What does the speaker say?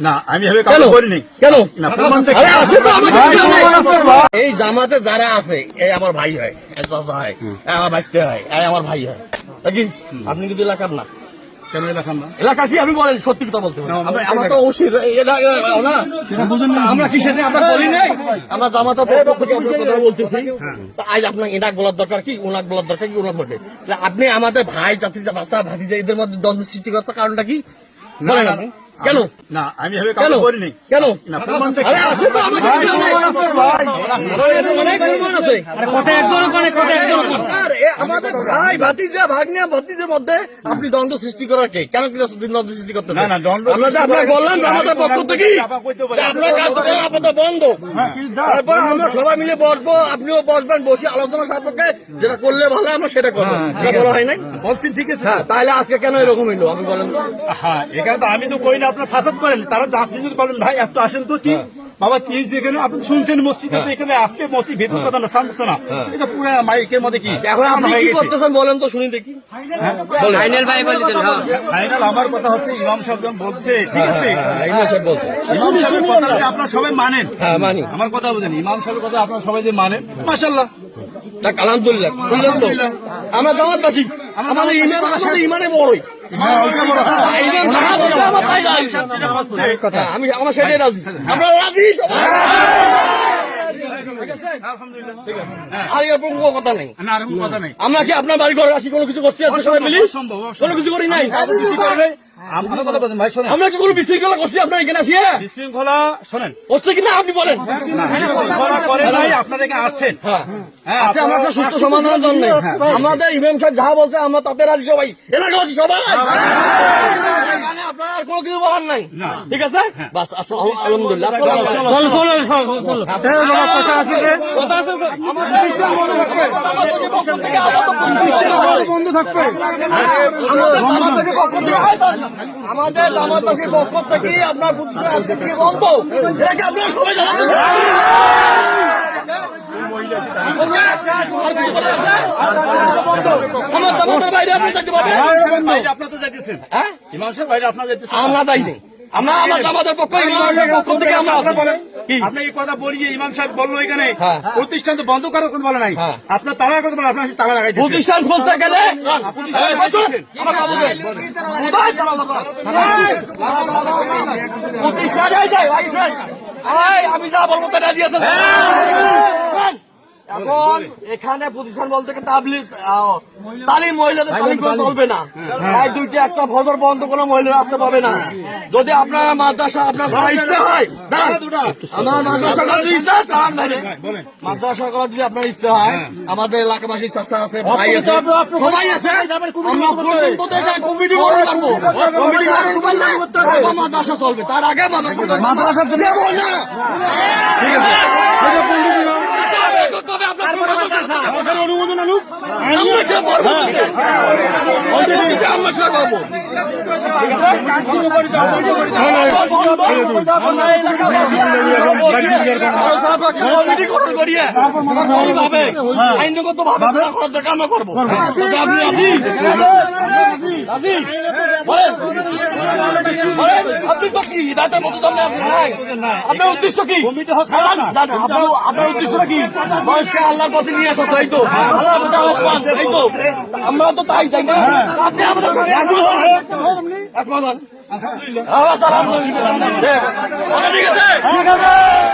না আমি কেন? করিনি কেন। এই জামাতে যারা আছে এই আমার ভাই হয় হয় আমার হয় এই আমার ভাই হয়। আপনি কিন্তু এলাকার না। কেন এলাকার না? এলাকা কি আমি বলেন সত্যি কথা বলতে আমরা- তো অবশ্যই এলা- এলা- না। আমরা কি সেটা আমরা বলি নাই? আমরা জামাতা পক্ষ থেকে কথা বলতেছি। আজ আপনার এনাক বলার দরকার কি ওনাক বলার দরকার কি বলবে? আপনি আমাদের ভাই জাতি বাচ্চা ভাতিজা এদের মধ্যে দ্বন্দ্ব সৃষ্টি করার কারণটা কি? বলেন আপনি। কেন না আমি কেন করিনি কেন আরে আছে তো আমাদের কাছে অনেক। আমার কাছে অনেক প্রমাণ আছে আপনার এ আমাদের ভাই ভাতিজা ভাগ্নে ভাতিজের মধ্যে আপনি দ্বন্দ্ব সৃষ্টি করার কে? কেন কি দ্বন্দ্ব সৃষ্টি করতে না, না, দ্বন্দ্ব আমরা বললাম আমাদের পক্ষ থেকে আপাতত বন্ধ? তারপর আমরা সবাই মিলে বসবো আপনিও বসবেন বসে আলোচনা সাপেক্ষে যেটা করলে ভালো আমরা সেটা করব। এটা বলা হয় নাই? বলছি ঠিক আছে। হ্যাঁ তাহলে আজকে কেন এরকম হইল? আপনি বলেন তো। হ্যাঁ এখানে তো আমি তো কই না আপনার ফাসাদ করেন। তারা আপনি যদি বলেন ভাই একটু আসেন তো কি? বাবা কি এখানে আপনি শুনছেন মসজিদে এখানে আজকে মসজিদ ভেতর কথা না সামনে না এটা পুরো মাইকের মধ্যে কি এখন আপনি হয়ে কি করতেছেন বলেন তো শুনি দেখি। ফাইনাল ভাই বলেছেন হ্যাঁ। ফাইনাল আমার কথা হচ্ছে ইমাম সাহেব বলছে ঠিক আছে? হ্যাঁ, ইমাম সাহেব বলছে। ইমাম সাহেবের কথা যদি আপনারা সবাই মানেন। হ্যাঁ মানি। আমার কথা বুঝেন ইমাম সাহেবের কথা আপনারা সবাই যে মানেন মাশাল্লাহ যাক, আলহামদুলিল্লাহ। শুনলেন তো আমরা জামাতবাসী আমাদের ইমান আমাদের ইমানে বড়ই। আমার। হ্যাঁ, আমি আমার সেটাই রাজি আপনারা রাজি সবাই? আর এর কোনো কথা নেই না আর কোনো কথা নেই আমরা কি আপনার বাড়ি ঘরে আসি কোনো কিছু করছি। কোনো কিছু করি নাই শোনেন। আমরা কি কোনো বিশৃঙ্খলা করছি? আপনার এখানে আসিয়া বিশৃঙ্খলা শোনেন। করছে কিনা আপনি বলেন। এখানে আসছেন। হ্যাঁ। আমরা একটা সুস্থ সমাধানের জন্য। আমাদের ইমাম সাহেব যা বলছে আমরা তাতে রাজি সবাই। এলাকাবাসী সবাই। আপনার আর কোনো কিছু বলার নাই ঠিক আছে বাস আলহামদুলিল্লাহ। কথা আছে, স্যার। আমাদের ইসলাম বন্ধ থাকবে। আমাদের পক্ষ থেকে আপাতত বন্ধ থাকবে। আমাদের জামাতবাসীর পক্ষ থেকে আমাদের জামাতবাসীর পক্ষ থেকে আপনার প্রতিষ্ঠান আজকে থেকে বন্ধ এটা কি আপনারা সবাই জানাতে হ্যাঁ হ্যাঁ। প্রতিষ্ঠান তো বন্ধ করার কথা বলে নাই হ্যাঁ। আপনার তালা কথা বলে আপনার তালা লাগাই। প্রতিষ্ঠান খুলতে গেলে প্রতিষ্ঠান আমি যা বলব তা রাজি আছেন শোন, এখন এখানে প্রতিষ্ঠান বলতে তাবলিগ? তালিম মহিলাদের তালিম করে চলবে না। এই দুইটা একটা ফজর বন্ধ কোনো মহিলা আসতে পাবে না। যদি আপনার মাদ্রাসা আপনার করার ইচ্ছা হয় আমার মাদ্রাসা করার যদি ইচ্ছা হয়, দাঁড়ান মাদ্রাসা করার যদি আপনার ইচ্ছা হয় আমাদের এলাকাবাসী চাষা আছে ভাই সবাই কমিটি মাদ্রাসা চলবে। তার আগে মাদ্রাসা মাদ্রাসার জন্য না ঠিক আছে তবে আপনার আমাদের অনুমোদন আনুক আমরা সে করব। আমরা সে করব। আইনগত ভাবে করার দরকার আমরা করব আপনি আপনি তো কি দাঁতের মতো দমে আছেন ভাই আপনার উদ্দেশ্য কি দাদা, আপনার আপনার উদ্দেশ্য কি বয়স্কে আল্লাহর পথে নিয়ে আসো তাই তো আল্লাহর তাই তো আমরা তো তাই তাই না আপনি আমাদের? আলহামদুলিল্লাহ আলহামদুলিল্লাহ ঠিক আছে